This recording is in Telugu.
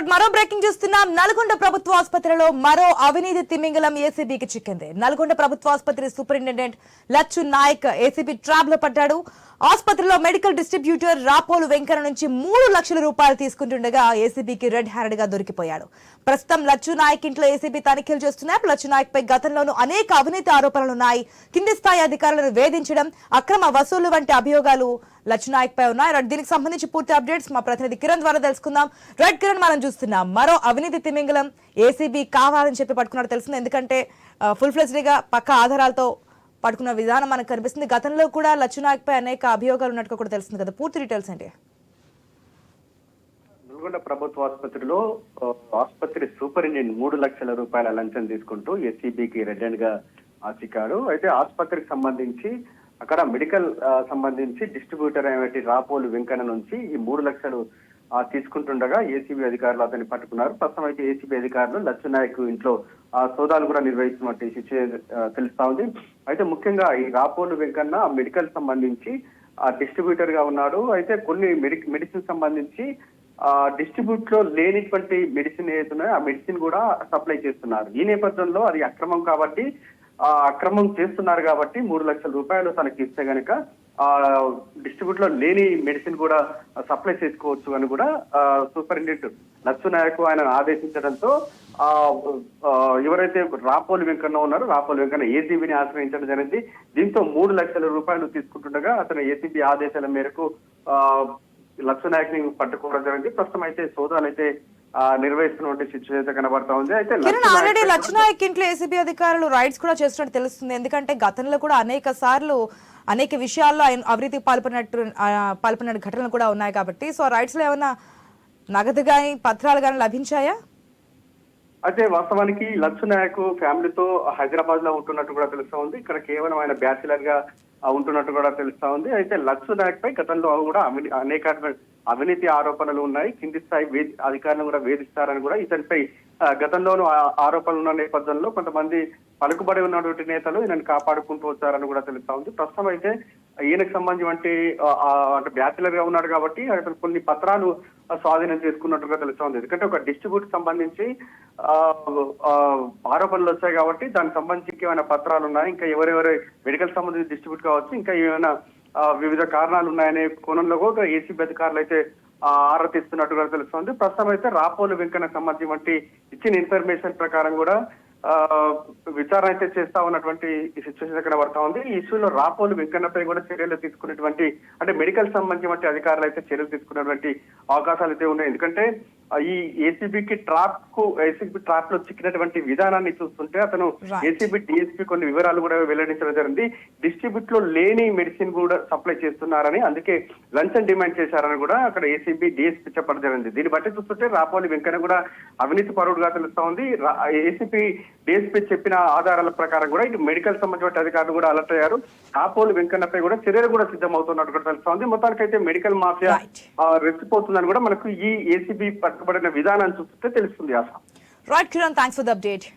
right, మరో బ్రేకింగ్ చూస్తున్నాం నల్గొండ ప్రభుత్వ ఆసుపత్రిలో మరో అవినీతి తిమింగలం ఏసీబీకి చిక్కింది. నల్గొండ ప్రభుత్వ ఆసుపత్రి సూపరింటెండెంట్ లచ్చు నాయక్ ఏసీబీ ట్రాప్లో పడ్డాడు. ఆసుపత్రిలో మెడికల్ డిస్ట్రిబ్యూటర్ రాపోలు వెంకర నుంచి మూడు లక్షల రూపాయలు తీసుకుంటుండగా ఏసీబీకి రెడ్ హ్యాండెడ్గా దొరికిపోయాడు. ప్రస్తుతం లచ్చు నాయక్ ఇంట్లో ఏసీబీ తనిఖీలు చేస్తున్నారు లచ్చు నాయక్ పై గతంలోనూ అనేక అవినీతి ఆరోపణలున్నాయి కింది స్థాయి అధికారులను వేధించడం అక్రమ వసూలు వంటి అభియోగాలు లచ్చునాయక్ పై ఉన్నాయి. దీనికి సంబంధించి పూర్తి అప్డేట్స్ మా ప్రతినిధి కిరణ్ ద్వారా తెలుసుకుందాం. రెడ్ కిరణ్ మనం చూస్తున్నాం. మరో అవినీతి తిమింగలం ఏసీబీ కావాలని చెప్పి పట్టుకున్నాడు. తెలుస్తుంది. ఎందుకంటే ఫుల్ ఫ్లెజ్డ్గా పక్క ఆధారాలతో పట్టుకున్న విధానం మనకు కనిపిస్తుంది. గతంలో కూడా లచ్చునాగ్పై అనేక అభియోగాలు ఉన్నట్టుగా కూడా తెలుస్తుంది కదా. పూర్తి డీటెయిల్స్ ఏంటి? నల్గొండ ప్రభుత్వ ఆసుపత్రిలో ఆసుపత్రి సూపరింటెండెంట్ మూడు లక్షల రూపాయల లంచం తీసుకుంటూ ఎస్సీబీకి రెడ్ హ్యాండ్గా చిక్కాడు అయితే ఆసుపత్రికి సంబంధించి అక్కడ మెడికల్ సంబంధించి డిస్ట్రిబ్యూటర్ అయినటువంటి రాపోలు వెంకన్న నుంచి ఈ మూడు లక్షలు తీసుకుంటుండగా ఏసీబీ అధికారులు అతన్ని పట్టుకున్నారు. ప్రస్తుతం అయితే ఏసీబీ అధికారులు లచ్చునాయక్ ఇంట్లో ఆ, సోదాలు కూడా నిర్వహిస్తున్నట్టు సిచ్యువే- తెలుస్తా ఉంది. అయితే ముఖ్యంగా ఈ రాపోలు వెంకన్న మెడికల్ సంబంధించి ఆ డిస్ట్రిబ్యూటర్గా ఉన్నాడు. అయితే కొన్ని మెడి మెడిసిన్ సంబంధించి ఆ డిస్ట్రిబ్యూట్లో లేనిటువంటి మెడిసిన్ ఏదైతున్నాయో ఆ మెడిసిన్ కూడా సప్లై చేస్తున్నారు. ఈ నేపథ్యంలో అది అక్రమం కాబట్టి ఆ అక్రమం చేస్తున్నారు కాబట్టి మూడు లక్షల రూపాయలు తనకి ఇస్తే గనక డిస్ట్రిబ్యూట్లో లేని మెడిసిన్ కూడా సప్లై చేసుకోవచ్చు అని కూడా సూపరింటెండెంట్ లచ్చు నాయక్ ఆయన ఆదేశించడంతో ఆ ఎవరైతే రాపోలు వెంకన్న ఉన్నారో రాపోలు వెంకన్న ఏసీబీని ఆశ్రయించడం జరిగింది. దీంతో మూడు లక్షల రూపాయలు తీసుకుంటుండగా అతను ఏసీబీ ఆదేశాల మేరకు ఆ లక్ష్మీనాయక్ని పట్టుకోవడం జరిగింది. ప్రస్తుతం అయితే సోదాలు అయితే నిర్వహిస్తున్నటువంటి సిచ్యువేషన్ కనబడతా ఉంది అయితే ఆల్రెడీ ఇంట్లో ఏసీబీ అధికారులు రైడ్స్ కూడా చేస్తున్నట్టు తెలుస్తుంది. ఎందుకంటే గతంలో కూడా అనేక సార్లు అనేక విషయాల్లో ఆయన అవినీతికి పాల్పడినట్టు పాల్పడిన ఘటనలు కూడా ఉన్నాయి కాబట్టి. సో రైడ్స్లో ఏమైనా నగదు కానీ పత్రాలు కానీ లభించాయా? అయితే వాస్తవానికి లక్ష నాయక్ ఫ్యామిలీతో హైదరాబాద్లో ఉంటున్నట్టు కూడా తెలుస్తా ఉంది. ఇక్కడ కేవలం ఆయన బ్యాచిలర్గా ఉంటున్నట్టు కూడా తెలుస్తా ఉంది. అయితే లక్స్ నాయక్ పై గతంలో కూడా అనేక అవినీతి ఆరోపణలు ఉన్నాయి. కింది స్థాయి అధికారులను కూడా వేధిస్తారని కూడా ఇతనిపై ఆ, గతంలోనూ ఆ- ఆరోపణలు ఉన్న నేపథ్యంలో కొంతమంది పలుకుబడి ఉన్నటువంటి నేతలు ఈయనను కాపాడుకుంటూ వచ్చారని కూడా తెలుస్తా ఉంది. ప్రస్తుతం అయితే ఈయనకు సంబంధించి అంటే బ్యాచిలర్గా ఉన్నాడు కాబట్టి అతను కొన్ని పత్రాలు స్వాధీనం చేసుకున్నట్టుగా తెలుస్తా ఉంది. ఎందుకంటే ఒక డిస్ట్రిబ్యూట్ సంబంధించి ఆరోపణలు వచ్చాయి కాబట్టి దానికి సంబంధించి ఏమైనా పత్రాలు ఉన్నాయి? ఇంకా ఎవరెవరు మెడికల్ సంబంధించి డిస్ట్రిబ్యూట్ కావచ్చు ఇంకా ఏమైనా వివిధ కారణాలు ఉన్నాయనే కోణంలో కూడా ఏసీబీ అధికారులు అయితే ఆరా తీస్తున్నట్టుగా తెలుస్తోంది ప్రస్తుతం అయితే రాపోలు వెంకన్న సంబంధించి వంటి ఇచ్చిన ఇన్ఫర్మేషన్ ప్రకారం కూడా విచారణ అయితే చేస్తా ఉన్నటువంటి ఈ సిచ్యువేషన్ ఇక్కడ పడతా ఉంది? ఈ ఇష్యూలో రాపోలు వెంకన్నపై కూడా చర్యలు తీసుకునేటువంటి అంటే మెడికల్ సంబంధించిన అధికారులు అయితే చర్యలు తీసుకునేటువంటి అవకాశాలు అయితే ఉన్నాయి. ఎందుకంటే ఈ ఏసీబీకి ట్రాప్కు ఏసీబీ ట్రాప్లో చిక్కినటువంటి విధానాన్ని చూస్తుంటే అతను. ఏసీబీ డిఎస్పీ కొన్ని వివరాలు కూడా వెల్లడించడం జరిగింది. డిస్ట్రిబ్యూట్లో లేని మెడిసిన్ కూడా సప్లై చేస్తున్నారని అందుకే లంచం డిమాండ్ చేశారని కూడా అక్కడ ఏసీబీ డిఎస్పీ చెప్పడం జరిగింది. దీన్ని బట్టి చూస్తుంటే రాపోలి వెంకన్న కూడా అవినీతి పరుడుగా తెలుస్తా ఉంది. ఏసీపీ డిఎస్పీ చెప్పిన ఆధారాల ప్రకారం కూడా ఇటు మెడికల్ సంబంధించిన అధికారులు కూడా అలర్ట్ అయ్యారు. రాపోలి వెంకన్నపై కూడా చర్యలు కూడా సిద్ధమవుతున్నట్టు కూడా తెలుస్తా ఉంది మొత్తానికైతే మెడికల్ మాఫియా రెచ్చిపోతుందని కూడా మనకు ఈ ఏసీబీ పట్టుబడిన విధానాన్ని చూస్తుంటే తెలుస్తుంది ఆశ. Right Kiran thanks for the update